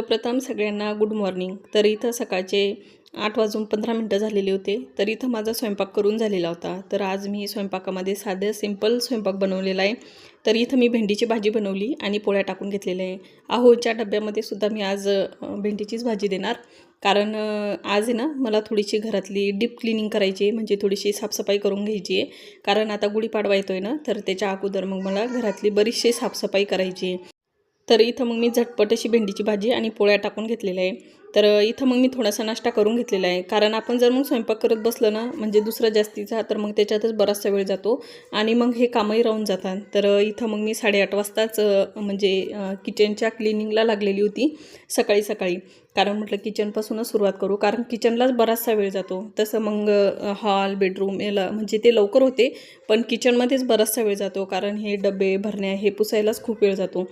सर्वप्रथम सगळ्यांना good morning तर इथं सकाळचे आठ वाजून पंधरा मिनटं झालेले होते. तर इथं माझा स्वयंपाक करून झालेला होता. तर आज मी स्वयंपाकामध्ये साधं सिंपल स्वयंपाक बनवलेला आहे. तर इथं मी भेंडीची भाजी बनवली आणि पोळ्या टाकून घेतलेल्या आहे. आहोच्या डब्यामध्ये सुद्धा मी आज भेंडीचीच भाजी देणार. कारण आज आहे ना मला थोडीशी घरातली डीप क्लिनिंग करायची आहे. म्हणजे थोडीशी साफसफाई करून घ्यायची आहे. कारण आता गुढीपाडवा येतो आहे ना तर त्याच्या अगोदर मग मला घरातली बरीचशी साफसफाई करायची आहे. तर इथं मग मी झटपट अशी भेंडीची भाजी आणि पोळ्या टाकून घेतलेल्या आहे. तर इथं मग मी थोडासा नाश्ता करून घेतलेला आहे. कारण आपण जर मग स्वयंपाक करत बसलं ना म्हणजे दुसरा जास्तीचा तर मग त्याच्यातच बराचसा वेळ जातो आणि मग हे कामही राहून जातात. तर इथं मग मी साडेआठ वाजताच म्हणजे किचनच्या क्लिनिंगला लागलेली होती सकाळी सकाळी. कारण म्हटलं किचनपासूनच सुरुवात करू. कारण किचनलाच बराचसा वेळ जातो. तसं मग हॉल बेडरूम याला म्हणजे ते लवकर होते पण किचनमध्येच बराचसा वेळ जातो. कारण हे डबे भरण्या हे पुसायलाच खूप वेळ जातो.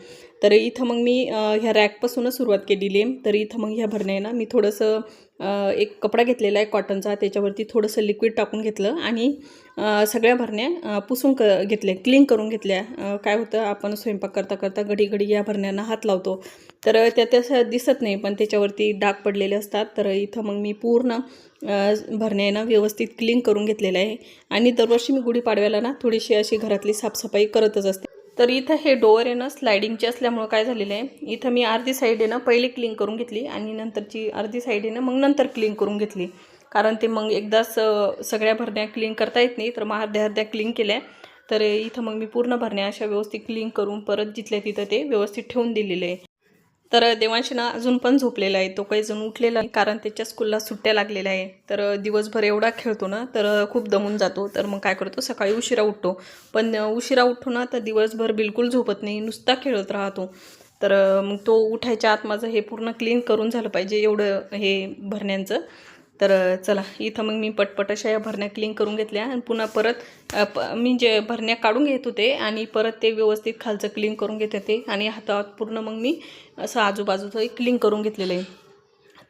तर इथं मग मी ह्या रॅकपासूनच सुरुवात केलेली आहे. तर इथं मग ह्या भरण्या ना मी थोडंसं एक कपडा घेतलेला आहे कॉटनचा त्याच्यावरती थोडंसं लिक्विड टाकून घेतलं आणि सगळ्या भरण्या पुसून क घेतल्या क्लीन करून घेतल्या. काय होतं आपण स्वयंपाक करता करता घडी घडी या भरण्यांना हात लावतो. तर त्या तसं दिसत नाही पण त्याच्यावरती डाग पडलेले असतात. तर इथं मग मी पूर्ण भरण्यानं व्यवस्थित क्लीन करून घेतलेलं आहे. आणि दरवर्षी मी गुढीपाडव्याला ना थोडीशी अशी घरातली साफसफाई करतच असते. तर इथं हे डोअर आहे ना स्लायडिंगचे असल्यामुळं काय झालेलं आहे? इथं मी अर्धी साईड आहे ना पहिले क्लीन करून घेतली आणि नंतरची अर्धी साईड आहे ना मग नंतर क्लीन करून घेतली. कारण ते मग एकदाच सगळ्या भरण्या क्लीन करता येत नाही तर मग अर्ध्या अर्ध्या क्लीन केल्या. तर इथं मग मी पूर्ण भरण्या अशा व्यवस्थित क्लीन करून परत जिथल्या तिथं ते व्यवस्थित ठेवून दिलेलं आहे. तर देवांशी ना अजून पण झोपलेला आहे. तो काही जण उठलेला आहे कारण त्याच्या स्कूलला सुट्ट्या लागलेल्या आहे. तर दिवसभर एवढा खेळतो ना तर खूप दमून जातो. तर मग काय करतो? सकाळी उशिरा उठतो. पण उशिरा उठतो ना तर दिवसभर बिलकुल झोपत नाही. नुसता खेळत राहतो. तर मग तो उठायच्या आत माझं हे पूर्ण क्लीन करून झालं पाहिजे एवढं हे भरण्यांचं. तर चला इथं मग मी पटपट अशा या भरण्या क्लीन करून घेतल्या आणि पुन्हा परत प मी जे भरण्या काढून घेत होते आणि परत ते व्यवस्थित खालचं क्लीन करून घेत होते आणि हातात पूर्ण मग मी असं आजूबाजूचं क्लीन करून घेतलेलं आहे.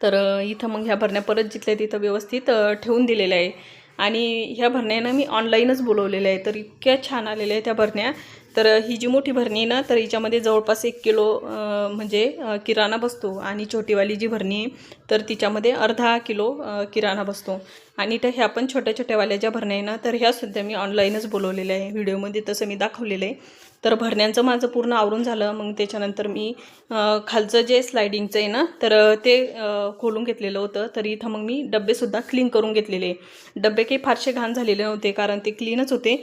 तर इथं मग ह्या भरण्या परत जिथल्या तिथं व्यवस्थित ठेवून दिलेल्या आहे. आणि ह्या भरण्यानं मी ऑनलाईनच बोलवलेल्या आहे तर इतक्या छान आलेल्या आहे त्या भरण्या. तर ही जी मोठी भरणी आहे ना तर हिच्यामध्ये जवळपास एक किलो म्हणजे किराणा बसतो आणि छोटीवाली जी भरणी आहे तर तिच्यामध्ये अर्धा किलो किराणा बसतो. आणि त्या ह्या पण छोट्या छोट्यावाल्या ज्या भरण्या आहे ना तर ह्यासुद्धा मी ऑनलाईनच बोलवलेल्या आहे. व्हिडिओमध्ये तसं मी दाखवलेलं आहे. तर भरण्यांचं माझं पूर्ण आवरून झालं. मग त्याच्यानंतर मी खालचं जे स्लायडिंगचं आहे ना तर ते खोलून घेतलेलं होतं. तर इथं मग मी डब्बेसुद्धा क्लीन करून घेतलेले डब्बे काही फारसे घाण झालेले नव्हते कारण ते क्लीनच होते.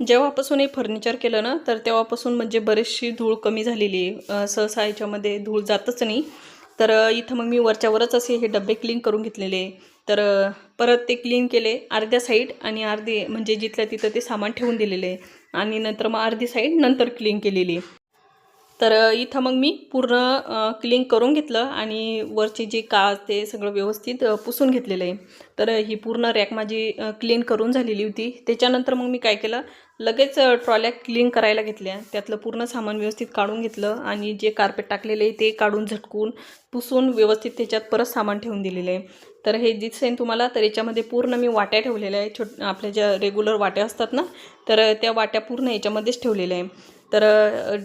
जेव्हापासून हे फर्निचर केलं ना तर तेव्हापासून म्हणजे बरीचशी धूळ कमी झालेली आहे. सहसा याच्यामध्ये धूळ जातच नाही. तर इथं मग मी वरच्यावरच असे हे डबे क्लीन करून घेतलेले तर परत ते क्लीन केले अर्ध्या साईड आणि अर्धे म्हणजे जिथल्या तिथं ते सामान ठेवून दिलेले आहे. आणि नंतर मग अर्धी साईड नंतर क्लीन केलेली तर इथं मग मी पूर्ण क्लीन करून घेतलं आणि वरचे जे काच ते सगळं व्यवस्थित पुसून घेतलेलं आहे. तर ही पूर्ण रॅक माझी क्लीन करून झालेली होती. त्याच्यानंतर मग मी काय केलं लगेच ट्रॉल्या क्लीन करायला घेतल्या. त्यातलं पूर्ण सामान व्यवस्थित काढून घेतलं आणि जे कार्पेट टाकलेले आहे ते काढून झटकून पुसून व्यवस्थित त्याच्यात परत सामान ठेवून दिलेलं आहे. तर हे दिसेन तुम्हाला तर याच्यामध्ये पूर्ण मी वाट्या ठेवलेल्या आहे छोट आपल्या ज्या रेग्युलर वाट्या असतात ना तर त्या वाट्या पूर्ण याच्यामध्येच ठेवलेल्या आहे तर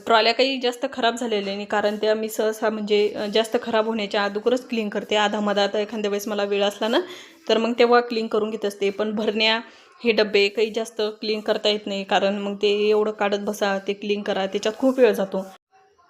ट्रॉल्या काही जास्त खराब झालेल्या नाही कारण त्या मी सहसा म्हणजे जास्त खराब होण्याच्या अगोदरच क्लीन करते. आधामधात एखाद्या वेळेस मला वेळ असला ना तर मग तेव्हा क्लीन करून घेत असते. पण भरण्या हे डबे काही जास्त क्लीन करता येत नाही कारण मग ते एवढं काढत बसा ते क्लीन करा त्याच्यात खूप वेळ जातो.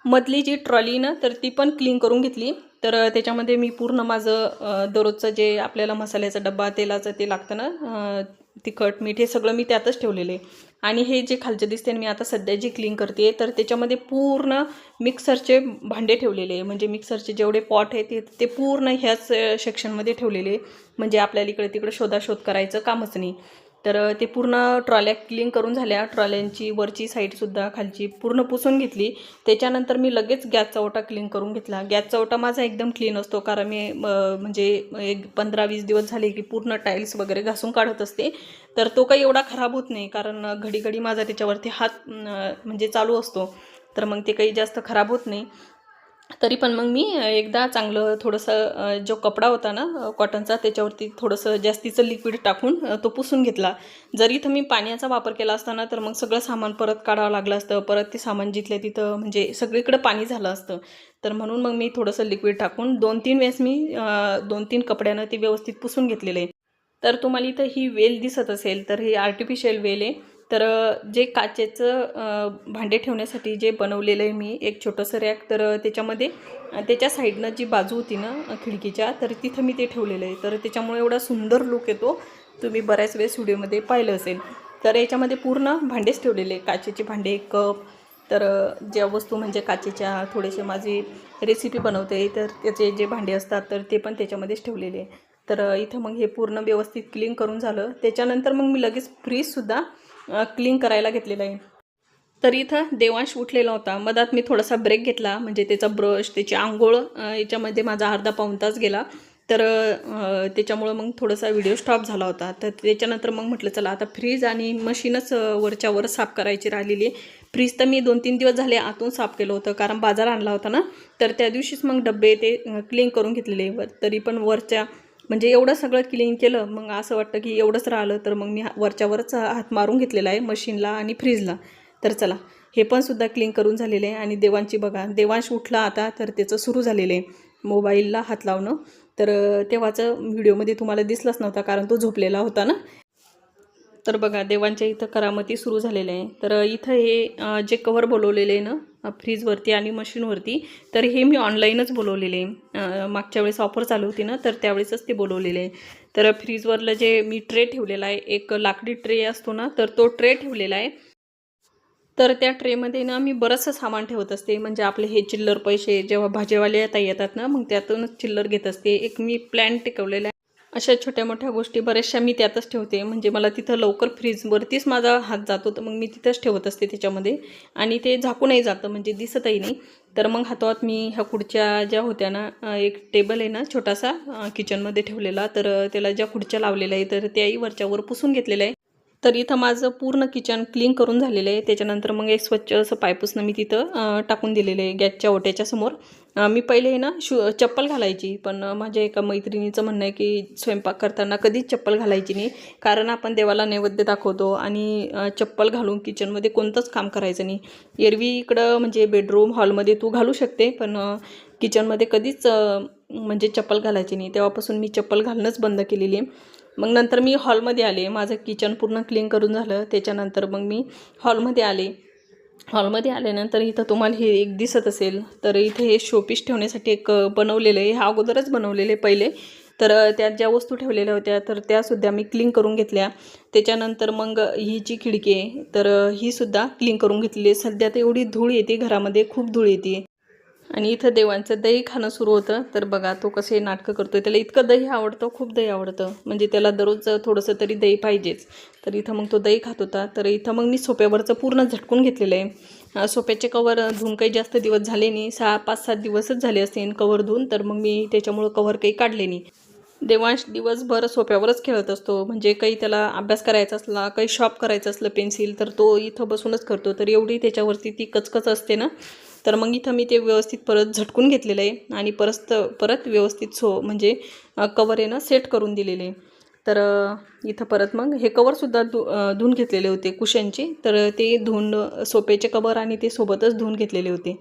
मधली जी ट्रॉली ना तर ती पण क्लीन करून घेतली. तर त्याच्यामध्ये मी पूर्ण माझं दररोजचं जे आपल्याला मसाल्याचा डब्बा तेलाचं ते लागतं ना तिखट मीठ हे सगळं मी त्यातच ठेवलेलं आहे. आणि हे जे खालचे दिसते मी आता सध्या जी क्लीन करते तर त्याच्यामध्ये पूर्ण मिक्सरचे भांडे ठेवलेले आहे. म्हणजे मिक्सरचे जेवढे पॉट आहे ते ते पूर्ण ह्याच सेक्शनमध्ये ठेवलेले म्हणजे आपल्याला इकडे तिकडे शोधाशोध करायचं कामच नाही. तर ते पूर्ण ट्रॉल्या क्लीन करून झाल्या. ट्रॉल्यांची वरची साईडसुद्धा खालची पूर्ण पुसून घेतली. त्याच्यानंतर मी लगेच गॅसचा ओटा क्लीन करून घेतला. गॅसचा ओटा माझा एकदम क्लीन असतो. कारण मी म्हणजे एक पंधरा वीस दिवस झाले की पूर्ण टाईल्स वगैरे घासून काढत असते. तर तो काही एवढा खराब होत नाही. कारण घडी घडी माझा त्याच्यावरती हात म्हणजे चालू असतो. तर मग ते काही जास्त खराब होत नाही. तरी पण मग मी एकदा चांगलं थोडंसं जो कपडा होता ना कॉटनचा त्याच्यावरती थोडंसं जास्तीचं लिक्विड टाकून तो पुसून घेतला. जरी इथं मी पाण्याचा वापर केला असताना तर मग सगळं सामान परत काढावं लागलं असतं. परत ते सामान जिथल्या तिथं म्हणजे सगळीकडं पाणी झालं असतं. तर म्हणून मग मी थोडंसं लिक्विड टाकून दोन तीन वेळेस मी दोन तीन कपड्यानं ती व्यवस्थित पुसून घेतलेलं. आहे तर तुम्हाला इथं ही वेल दिसत असेल तर ही आर्टिफिशियल वेल आहे. तर जे काचेचं भांडे ठेवण्यासाठी जे बनवलेलं आहे मी एक छोटंसं रॅक तर त्याच्यामध्ये त्याच्या साईडनं जी बाजू होती ना खिडकीच्या तर तिथं मी ते ठेवलेलं आहे. तर त्याच्यामुळे एवढा सुंदर लुक येतो. तुम्ही बऱ्याच वेळेस व्हिडिओमध्ये पाहिलं असेल. तर याच्यामध्ये पूर्ण भांडेच ठेवलेले काचेचे भांडे कप तर ज्या वस्तू म्हणजे काचेच्या थोडेसे माझी रेसिपी बनवते तर त्याचे जे भांडे असतात तर ते पण त्याच्यामध्येच ठेवलेले आहे तर इथं मग हे पूर्ण व्यवस्थित क्लीन करून झालं. त्याच्यानंतर मग मी लगेच फ्रीजसुद्धा क्लीन करायला घेतलेलं आहे. तर इथं देवांश उठलेला होता. मधात मी थोडासा ब्रेक घेतला. म्हणजे त्याचा ब्रश त्याची आंघोळ याच्यामध्ये माझा अर्धा पाऊण तास गेला. तर त्याच्यामुळं मग थोडासा व्हिडिओ स्टॉप झाला होता. तर त्याच्यानंतर मग म्हटलं चला आता फ्रीज आणि मशीनच अ, वरच्या वर साफ करायची राहिलेली फ्रीज तर मी दोन तीन दिवस झाले आतून साफ केलं होतं. कारण बाजार आणला होता ना. तर त्या दिवशीच मग डबे ते क्लीन करून घेतलेले. तरी पण वरच्या म्हणजे एवढं सगळं क्लीन केलं मग असं वाटतं की एवढंच राहिलं तर मग मी हा- वरच्यावरच हात मारून घेतलेला आहे मशीनला आणि फ्रीजला तर चला हे पण सुद्धा क्लीन करून झालेले आहे आणि देवांची बघा देवांश उठला आता तर त्याचं सुरू झालेलं आहे मोबाईलला हात लावणं. तर तेव्हाचं व्हिडिओमध्ये तुम्हाला दिसलाच नव्हता कारण तो झोपलेला होता ना? तर बघा देवांच्या इथं करामती सुरू झालेल्या आहे. तर इथं हे जे कवर बोलवलेले आहे ना फ्रीजवरती आणि मशीनवरती तर हे मी ऑनलाईनच बोलवलेले आहे. मागच्या वेळेस ऑफर चालू होती ना तर त्यावेळेसच ते बोलवलेले आहे. तर फ्रीजवरलं जे मी ट्रे ठेवलेला आहे एक लाकडी ट्रे असतो ना तर तो ट्रे ठेवलेला आहे. तर त्या ट्रेमध्ये ना मी बरंचसं सामान ठेवत असते. म्हणजे आपले हे चिल्लर पैसे जेव्हा भाजीवाले आता येतात ना मग त्यातूनच चिल्लर घेत असते. एक मी प्लॅन टिकवलेला आहे. अशा छोट्या मोठ्या गोष्टी बऱ्याचशा मी त्यातच ठेवते. म्हणजे मला तिथं लवकर फ्रीजवरतीच माझा हात जातो तर मग मी तिथंच ठेवत असते त्याच्यामध्ये. आणि ते झाकूनही जातं म्हणजे दिसतही नाही. तर मग हातोहात मी ह्या खुर्च्या ज्या होत्या ना एक टेबल आहे ना छोटासा किचनमध्ये ठेवलेला. तर त्याला ज्या खुर्च्या लावलेल्या आहे तर त्याही वरच्यावर पुसून घेतलेल्या आहे तर इथं माझं पूर्ण किचन क्लीन करून झालेलं आहे. त्याच्यानंतर मग एक स्वच्छ असं पायपुसणं मी तिथं टाकून दिलेलं आहे गॅसच्या ओट्याच्या समोर. मी पहिले ना शू चप्पल घालायची. पण माझ्या एका मैत्रिणीचं म्हणणं आहे की स्वयंपाक करताना कधीच चप्पल घालायची नाही. कारण आपण देवाला नैवेद्य दाखवतो आणि चप्पल घालून किचनमध्ये कोणतंच काम करायचं नाही. एरवी इकडं म्हणजे बेडरूम हॉलमध्ये तू घालू शकते पण किचनमध्ये कधीच म्हणजे चप्पल घालायची नाही. तेव्हापासून मी चप्पल घालणंच बंद केलेली आहे. मग नंतर मी हॉलमध्ये आले. माझं किचन पूर्ण क्लीन करून झालं. त्याच्यानंतर मग मी हॉलमध्ये आले. हॉलमध्ये आल्यानंतर इथं तुम्हाला हे एक दिसत असेल तर इथे हे शोपीस ठेवण्यासाठी एक बनवलेलं आहे. ह्या अगोदरच बनवलेले पहिले. तर त्यात ज्या वस्तू ठेवलेल्या होत्या तर त्यासुद्धा मी क्लीन करून घेतल्या. त्याच्यानंतर मग ही जी खिडकी आहे तर ही सुद्धा क्लीन करून घेतली सध्या तर एवढी धूळ येते घरामध्ये खूप धूळ येते. आणि इथं देवांचं दही खाणं सुरू होतं. तर बघा तो कसे नाटकं करतोय. त्याला इतकं दही आवडतं खूप दही आवडतं. म्हणजे त्याला दररोज थोडंसं तरी दही पाहिजेच. तर इथं मग तो दही खात होता. तर इथं मग मी सोप्यावरचं पूर्ण झटकून घेतलेलं आहे. सोप्याचे कवर धुवून काही जास्त दिवस झाले नाही. सहा पाच सात दिवसच झाले असतील कवर धुवून तर मग मी त्याच्यामुळं कवर काही काढले नाही. देवांश दिवसभर सोप्यावरच खेळत असतो. म्हणजे काही त्याला अभ्यास करायचा असला काही शॉप करायचं असलं पेन्सिल तर तो इथं बसूनच करतो. तर एवढी त्याच्यावरती ती कचकच असते ना. तर मग इथं मी ते व्यवस्थित परत झटकून घेतलेलं आहे आणि परत परत व्यवस्थित सो म्हणजे कवर येणं सेट करून दिलेले. आहे तर इथं परत मग हे कवरसुद्धा धु धुऊन धुवून घेतलेले होते कुशनचे. तर ते धुवून अ, सोप्याचे कवर आणि ते सोबतच धुवून घेतलेले होते.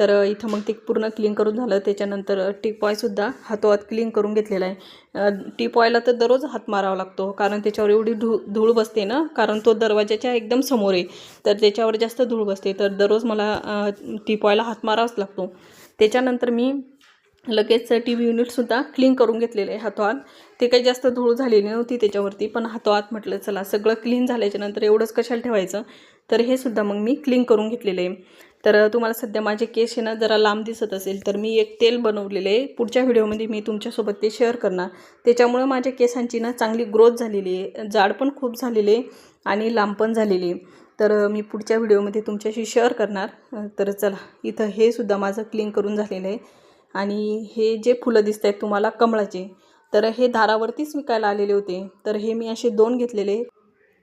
तर इथं मग ते पूर्ण क्लीन करून झालं. त्याच्यानंतर टीपॉयसुद्धा हातोहात क्लीन करून घेतलेला आहे. टीपॉयला तर दररोज हात मारावा लागतो कारण त्याच्यावर एवढी धूळ धूळ बसते ना? कारण तो दरवाजाच्या एकदम समोर आहे. तर त्याच्यावर जास्त धूळ बसते. तर दररोज मला टीपॉयला हात मारावाच लागतो. त्याच्यानंतर मी लगेच टी व्ही युनिटसुद्धा क्लीन करून घेतलेले आहे हातोहात ते काही जास्त धूळ झालेली नव्हती त्याच्यावरती पण हातोहात म्हटलं चला सगळं क्लीन झाल्याच्यानंतर एवढंच कशाला ठेवायचं? तर हे सुद्धा मग मी क्लीन करून घेतलेलं आहे. तर तुम्हाला सध्या माझे केस आहे ना जरा लांब दिसत असेल तर मी एक तेल बनवलेलं आहे. पुढच्या व्हिडिओमध्ये मी तुमच्यासोबत ते शेअर करणार. त्याच्यामुळं माझ्या केसांची ना चांगली ग्रोथ झालेली आहे. जाड पण खूप झालेली आहे आणि लांब पण झालेली आहे. तर मी पुढच्या व्हिडिओमध्ये तुमच्याशी शेअर करणार. तर चला इथं हे सुद्धा माझं क्लीन करून झालेलं आहे. आणि हे जे फुलं दिसत आहेत तुम्हाला कमळाचे तर हे दारावरतीच विकायला आलेले होते. तर हे मी असे दोन घेतलेले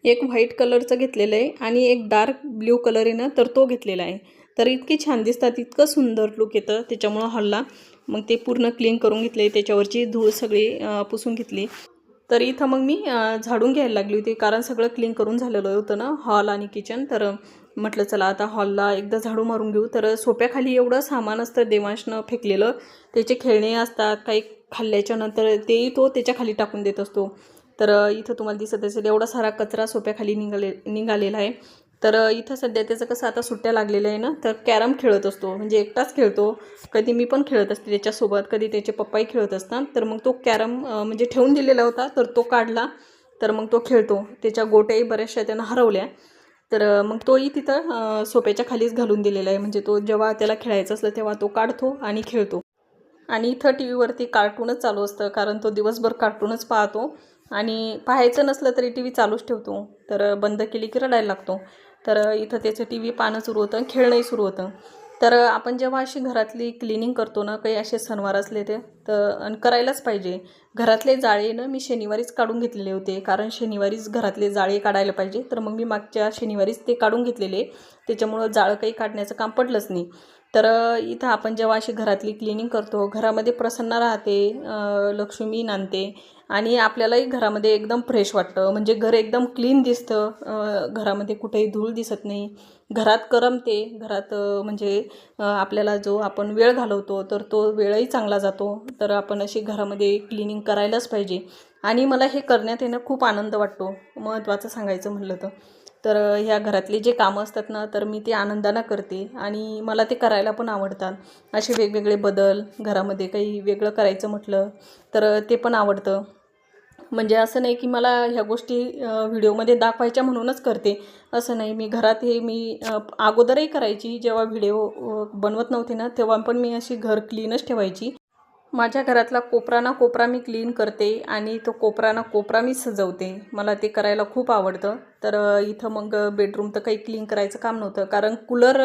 एक व्हाईट कलरचं घेतलेलं आहे आणि एक डार्क ब्ल्यू कलर आहे ना तर तो घेतलेला आहे. तर इतकी छान दिसतात इतकं सुंदर लुक येतं त्याच्यामुळं हॉलला. मग ते पूर्ण क्लीन करून घेतले त्याच्यावरची धूळ सगळी पुसून घेतली. तर इथं मग मी झाडून घ्यायला लागली होती कारण सगळं क्लीन करून झालेलं होतं ना हॉल आणि किचन तर म्हटलं चला आता हॉलला एकदा झाडू मारून घेऊ. तर सोप्याखाली एवढं सामान असतं देवांशनं फेकलेलं. त्याचे खेळणे असतात काही खाल्ल्याच्या नंतर तेही तो त्याच्याखाली टाकून देत असतो. तर इथं तुम्हाला दिसत असेल एवढा सारा कचरा सोप्याखाली निघाले निघालेला आहे. तर इथं सध्या त्याचं कसं आता सुट्ट्या लागलेल्या आहे ना तर कॅरम खेळत असतो. म्हणजे एकटाच खेळतो. कधी मी पण खेळत असते त्याच्यासोबत कधी त्याचे पप्पाही खेळत असतात. तर मग तो कॅरम म्हणजे ठेवून दिलेला होता तर तो काढला. तर मग तो खेळतो. त्याच्या गोट्याही बऱ्याचशा त्यानं हरवल्या. तर मग तोही तिथं सोप्याच्या खालीच घालून दिलेला आहे. म्हणजे तो जेव्हा त्याला खेळायचं असलं तेव्हा तो काढतो आणि खेळतो. आणि इथं टी व्हीवरती कार्टूनच चालू असतं कारण तो दिवसभर कार्टूनच पाहतो. आणि पाहायचं नसलं तरी टी व्ही चालूच ठेवतो. तर बंद केली की रडायला लागतो. तर इथं त्याचं टी व्ही पाहणं सुरू होतं खेळणंही सुरू होतं. तर आपण जेव्हा अशी घरातली क्लिनिंग करतो ना काही असे सणवार असले ते तर आणि करायलाच पाहिजे. घरातले जाळे ना मी शनिवारीच काढून घेतलेले होते. कारण शनिवारीच घरातले जाळे काढायला पाहिजे. तर मग मी मागच्या शनिवारीच ते काढून घेतलेले. त्याच्यामुळं जाळं काही काढण्याचं काम पडलंच नाही. तर इथं आपण जेव्हा अशी घरातली क्लिनिंग करतो घरामध्ये प्रसन्न राहते लक्ष्मी नांदते. आणि आपल्यालाही घरामध्ये एकदम फ्रेश वाटतं. म्हणजे घर एकदम क्लीन दिसतं. घरामध्ये कुठेही धूळ दिसत नाही. घरात करमते. घरात म्हणजे आपल्याला जो आपण वेळ घालवतो तर तो वेळही चांगला जातो. तर आपण अशी घरामध्ये क्लिनिंग करायलाच पाहिजे. आणि मला हे करण्यात येणं खूप आनंद वाटतो. महत्त्वाचं सांगायचं म्हटलं तर. तर ह्या घरातले जे कामं असतात ना तर मी ते आनंदानं करते. आणि मला ते करायला पण आवडतात. असे वेगवेगळे बदल घरामध्ये काही वेगळं करायचं म्हटलं तर ते पण आवडतं. म्हणजे असं नाही की मला ह्या गोष्टी व्हिडिओमध्ये दाखवायच्या म्हणूनच करते. असं नाही मी घरात हे मी अगोदरही करायची. जेव्हा व्हिडिओ बनवत नव्हते ना तेव्हा पण मी अशी घर क्लीनच ठेवायची. माझ्या घरातला कोपरा ना कोपरा मी क्लीन करते आणि तो कोपरा ना कोपरा मी सजवते. मला ते करायला खूप आवडतं. तर इथं मग बेडरूम तर काही क्लीन करायचं काम नव्हतं. कारण कूलर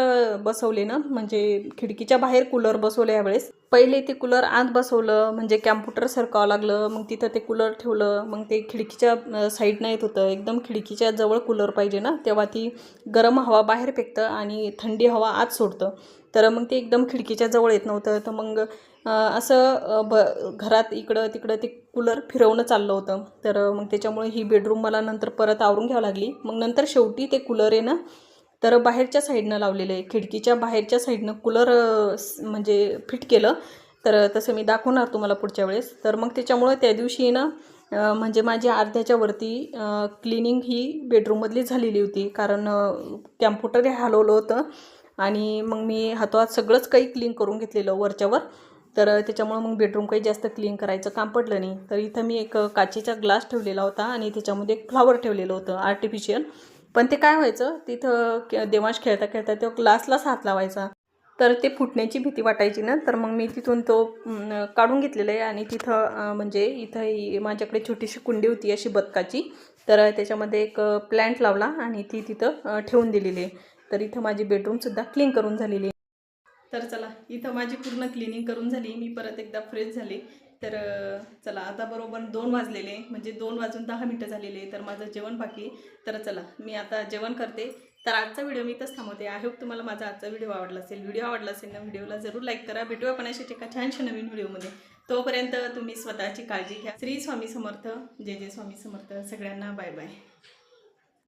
बसवले ना म्हणजे खिडकीच्या बाहेर कूलर बसवले यावेळेस. पहिले ते कूलर आत बसवलं म्हणजे कॅम्प्युटर सरकावं लागलं मग तिथं ते कूलर ठेवलं मग ते खिडकीच्या साईडनं येत होतं. एकदम खिडकीच्या जवळ कूलर पाहिजे ना तेव्हा ती गरम हवा बाहेर फेकतं आणि थंडी हवा आत सोडतं. तर मग ते एकदम खिडकीच्या जवळ येत नव्हतं. तर मग असं ब घरात इकडं तिकडं ते कूलर फिरवणं चाललं होतं. तर मग त्याच्यामुळे ही बेडरूम मला नंतर परत आवरून घ्यावं लागली. मग नंतर शेवटी ते कूलर आहे ना तर बाहेरच्या साईडनं लावलेलं. आहे खिडकीच्या बाहेरच्या साईडनं कूलर म्हणजे फिट केलं. तर तसं मी दाखवणार तुम्हाला पुढच्या वेळेस. तर मग त्याच्यामुळं त्या दिवशी ना म्हणजे माझी अर्ध्याच्या वरती क्लिनिंग ही बेडरूममधली झालेली होती. कारण कॅम्प्युटर हे हलवलं होतं. आणि मग मी हातोहात सगळंच काही क्लीन करून घेतलेलं वरच्यावर तर त्याच्यामुळं मग बेडरूम काही जास्त क्लीन करायचं काम पडलं नाही. तर इथं मी एक काचेचा ग्लास ठेवलेला होता आणि त्याच्यामध्ये एक फ्लॉवर ठेवलेलं होतं आर्टिफिशियल पण ते काय व्हायचं तिथं देवांश खेळता खेळता तो ग्लासलाच हात लावायचा. तर ते फुटण्याची भीती वाटायची ना तर मग मी तिथून तो काढून घेतलेला आहे आणि तिथं म्हणजे इथं माझ्याकडे छोटीशी कुंडी होती अशी बदकाची तर त्याच्यामध्ये एक प्लॅन्ट लावला आणि ती तिथं ठेवून दिलेली आहे. तर इथं माझी बेडरूमसुद्धा क्लीन करून झालेली आहे. तर चला इथं माझी पूर्ण क्लिनिंग करून झाली. मी परत एकदा फ्रेश झाले. तर चला आता बरोबर दोन वाजलेले. म्हणजे दोन वाजून दहा मिनटं झालेले तर माझं जेवण बाकी तर चला मी आता जेवण करते. तर आजचा व्हिडिओ मी इथंच थांबवते. आय होप तुम्हाला माझा आजचा व्हिडिओ आवडला असेल. व्हिडिओ आवडला असेल ना व्हिडिओला जरूर लाईक करा. भेटू आपण अशाच एका छानशा नवीन व्हिडिओमध्ये तोपर्यंत तुम्ही स्वतःची काळजी घ्या. श्री स्वामी समर्थ. जय जय स्वामी समर्थ. सगळ्यांना बाय बाय